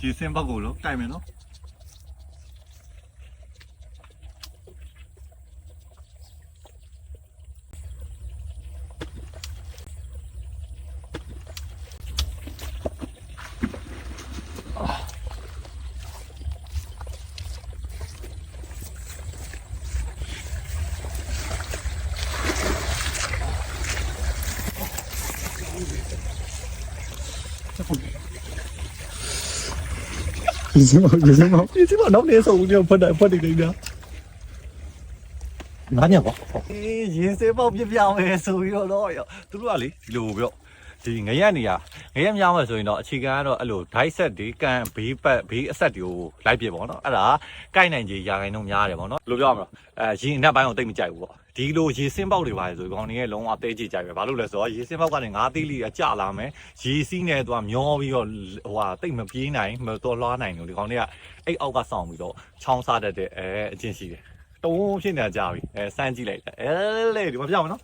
ရေစင်းဘောက်ကိုလို့တိုက်မယ်နော် ရေစင်းမောရေစင်းမောရေစင်းမောနောက်နေဆုံးဦးညဖတ်တယ်ဖတ်တယ်နေတာငါးညပေါ့အေးရေစင်းဘောက်ပြပြမယ်ဆိုပြီးတော့တော့သူတို့ကလေဒီလိုပြော ဒီငရက်နေရငရက်များမှဆိုရင်တော့အခြေခံကတော့အဲ့လို dice set တွေကန်ဘေးပတ်ဘေးအဆက်တွေကိုလိုက်ပြပေါ့နော်အဲ့ဒါကိုက်နိုင်ကြီးရာခိုင်နှုန်းများတယ်ပေါ့နော်ဘယ်လိုပြောရမလဲအဲရေအနက်ပိုင်းကိုတိတ်မကြိုက်ဘူးပေါ့ဒီလိုရေစင်းပေါက်တွေပါလေဆိုကောင်တွေရဲ့လုံးဝတဲကြည့်ကြိုက်ပဲဘာလို့လဲဆိုတော့ရေစင်းပေါက်ကနေငါးသေးလေးအကျလာမယ်ရေစီးနေတော့မျောပြီးတော့ဟိုဟာတိတ်မပြေးနိုင်မတော်လွှားနိုင်လို့ဒီကောင်တွေကအဲ့အောက်ကစောင့်ပြီးတော့ချောင်းစားတတ်တဲ့အဲအချင်းရှိတယ်တုံးဖြစ်နေကြပြီအဲစမ်းကြည့်လိုက်တယ်အဲလေဒီမှာပြောင်းမယ်နော်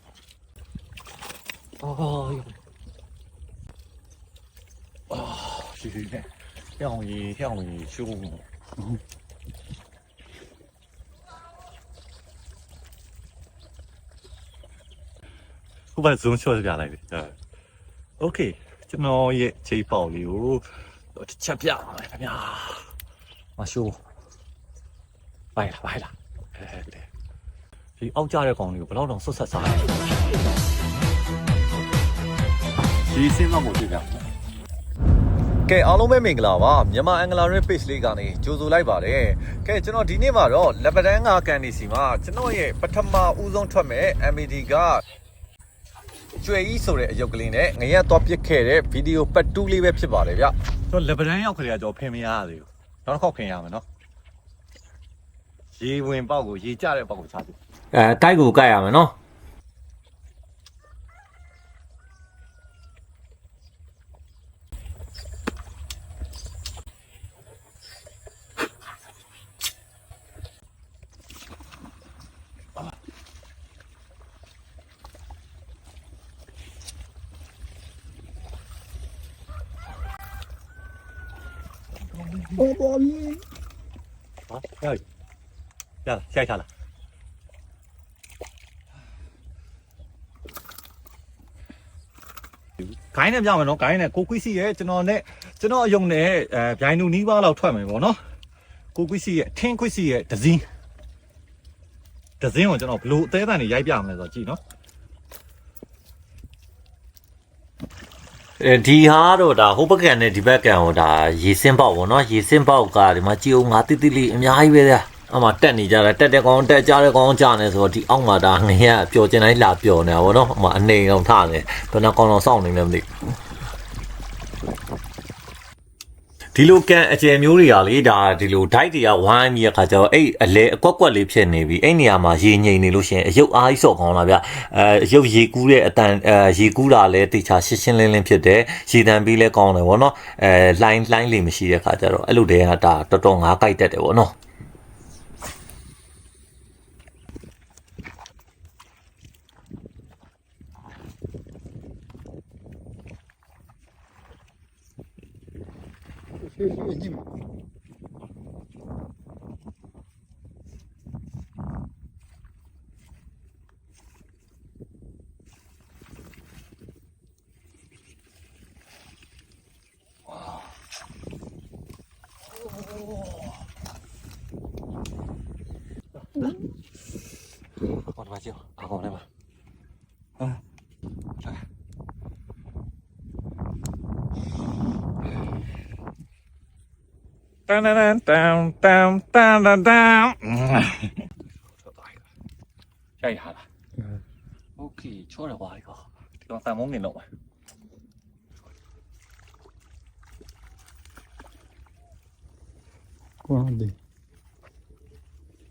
အော် 啊，去去去，跳一跳一去。嗯。我把自动笑一下来的，，OK，今朝也这一保留，我吃来了，哎呀，啊修，坏了坏了，哎对，这奥家的公牛不老能说啥啥，提前那不几天。 ကဲအားလုံးပဲမင်္ဂလာပါမြန်မာအင်္ဂလာရင်း page လေးကနေကြိုဆိုလိုက်ပါတယ်ကဲကျွန်တော်ဒီနေ့မှာတော့လက်ပတန်းငါကန်နေစီမှာကျွန်တော်ရဲ့ပထမဦးဆုံးထွက်မဲ့ MD ကကျွေကြီးဆိုတဲ့အယုတ်ကလေးနဲ့ငရက်သွားပစ်ခဲ့တဲ့ဗီဒီယိုပတ်တူးလေးပဲဖြစ်ပါတယ်ဗျကျွန်တော်လက်ပတန်းရောက်ခရီးကကျွန်တော်ဖင်မရသေးဘူးနောက်တစ်ခေါက်ခင်ရမယ်နော်ရေဝင်ပေါက်ကိုရေကျတဲ့ပေါက်ကိုချပြီအဲတိုက်ကိုကြိုက်ရမယ်နော် ပေါ်ပေါ်ပြီဟာရပြီရလာရှိုက်ထားလားဂိုင်းနဲ့ပြောင်းမယ်နော်ဂိုင်းနဲ့ကိုကွီစီရဲ့ကျွန်တော်နဲ့ကျွန်တော်အယုံနဲ့အဲဗျိုင်းနူနီးပါးလောက်ထွက်မယ်ပေါ့နော်ကိုကွီစီရဲ့ထင်းကွီစီရဲ့ဒဇင်းဒဇင်းကိုကျွန်တော်ဘလို့အသေးအတန်နေရိုက်ပြမလဲဆိုတော့ကြည့်နော် ဒီဟာတော့ဒါဟိုဘက်ကန်နဲ့ဒီဘက်ကန်ဟိုဒါရေစင်းပေါက်ပေါ့နော်ရေစင်းပေါက်ကဒီမှာကြည်အောင်ငါတိတိလေးအများကြီးပဲဗျာအမှတက်နေကြတာတက်တဲ့ကောင်တက်ကြတဲ့ကောင်ကြနေဆိုတော့ဒီအောက်မှာဒါငရပျော်ကျင်တိုင်းလာပျော်နေတာဗောနော်အမှအနေအောင်ထားနေဘယ်နှကောင်တော့စောင့်နေလဲမသိ ဒီလိုကန်အကျယ်မျိုးတွေကလေဒါဒီလို diet တွေကဝိုင်းပြီးတဲ့ခါကျတော့အဲ့အလဲအကွက်ကွက်လေးဖြစ်နေပြီအဲ့နေရာမှာရေငိမ့်နေလို့ရှရင်အယုတ်အားကြီးစော့ကောင်းလာဗျအဲအယုတ်ရေကူးတဲ့အတန်အဲရေကူးတာလဲတေချာရှင်းရှင်းလင်းလင်းဖြစ်တယ်ရေတံပြီးလဲကောင်းတယ်ဗောနော်အဲလှိုင်းလှိုင်းလေးမရှိတဲ့ခါကျတော့အဲ့လိုတည်းကဒါတော်တော်ငါးကြိုက်တတ်တယ်ဗောနော် 越近哇哇嗯。往里面进啊往里面啊。当当当当当。又打一个，这一下子。嗯。OK，确实挖一个，这帮三毛给弄了。光的。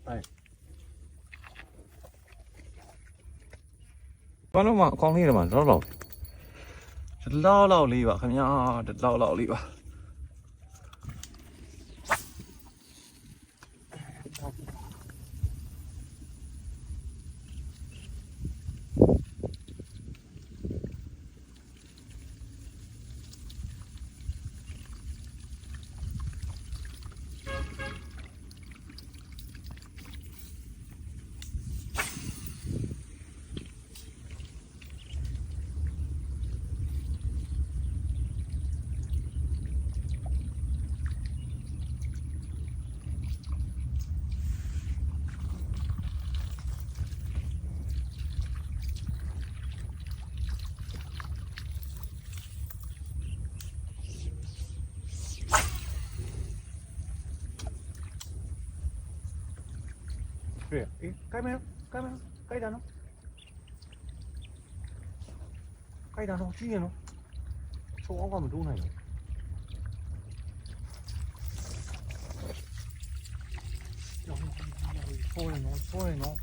哎。完了嘛，光力的嘛，老老的，这老老力吧，看呀，这老老力吧。对呀、啊。哎，该没有，该没有，该点钟，该点钟，几点钟？说我关门钟呢有。错了侬，错了侬，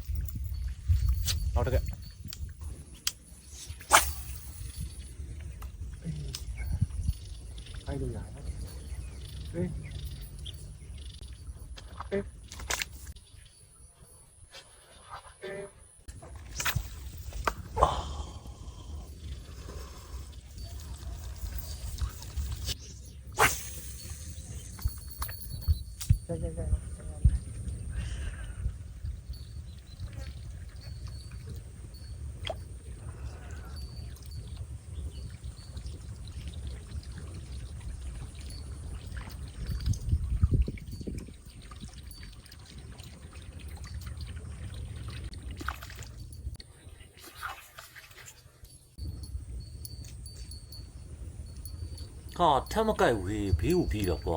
啊，他们该会比武比了吧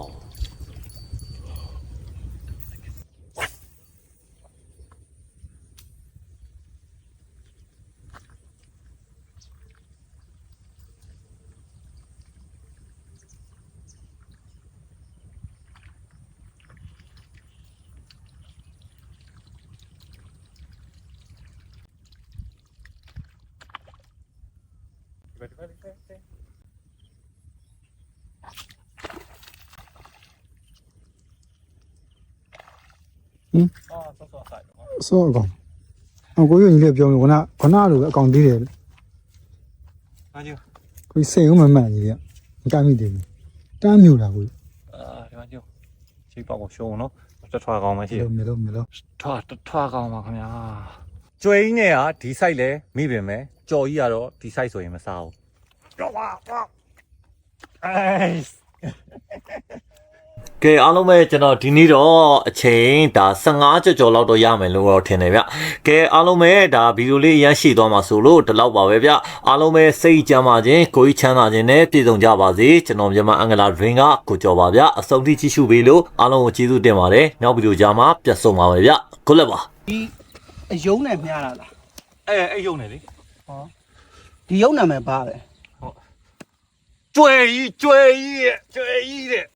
？Ready, ready, ready, ready. ဟာထက်မကိုက်ဝေးဘေးကိုပြီးတော့ပေါ့အာဆော့ဆော့ဆိုင်တော့စောအကောင်အကိုရညီလေးပြောလို့ခဏခဏလိုပဲအကောင်သေးတယ်အားကြီးကိုစိတ်ဦးမမှန်ကြီးကမကမိသေးဘူးတမ်းမြူတာကိုအာဒီမှာကြည့်ချိတ်ပေါက်ကိုရှုံးနော်တက်ထွားကောင်းမှရှိတယ်မလို့မလို့ထွားထွားကောင်းပါခင်ဗျာကျွေးနဲ့ကဒီ site လဲမိပင်မယ်ကြော်ကြီးကတော့ဒီ site ဆိုရင်မစားဘူးတော့ပါတော့အေး ကဲအားလုံးပဲကျွန်တော်ဒီနေ့တော့အချိန်ဒါ15ကြော်ကြော်လောက်တော့ရမယ်လို့တော့ထင်တယ်ဗျကဲအားလုံးပဲဒါဗီဒီယိုလေးအရင်ရှိသွားမှာဆိုလို့ဒီလောက်ပါပဲဗျအားလုံးပဲစိတ်ကြမ်းပါခြင်းကိုယ်ကြီးချမ်းသာခြင်းနဲ့ပြည့်စုံကြပါစေကျွန်တော်မြန်မာအင်္ဂလာ drink ကကိုကြော်ပါဗျအဆုံးထိကြည့်ရှုပေးလို့အားလုံးကိုကျေးဇူးတင်ပါတယ်နောက်ဗီဒီယိုကြားမှာပြန်ဆုံပါမယ်ဗျကိုလက်ပါဒီအယုံနဲ့မြားတာလားအဲအဲ့ရုံနေလေဒီယုံနာမည်ပါပဲကျွေကြီးကျွေကြီးရဲ့ကျွေကြီးတဲ့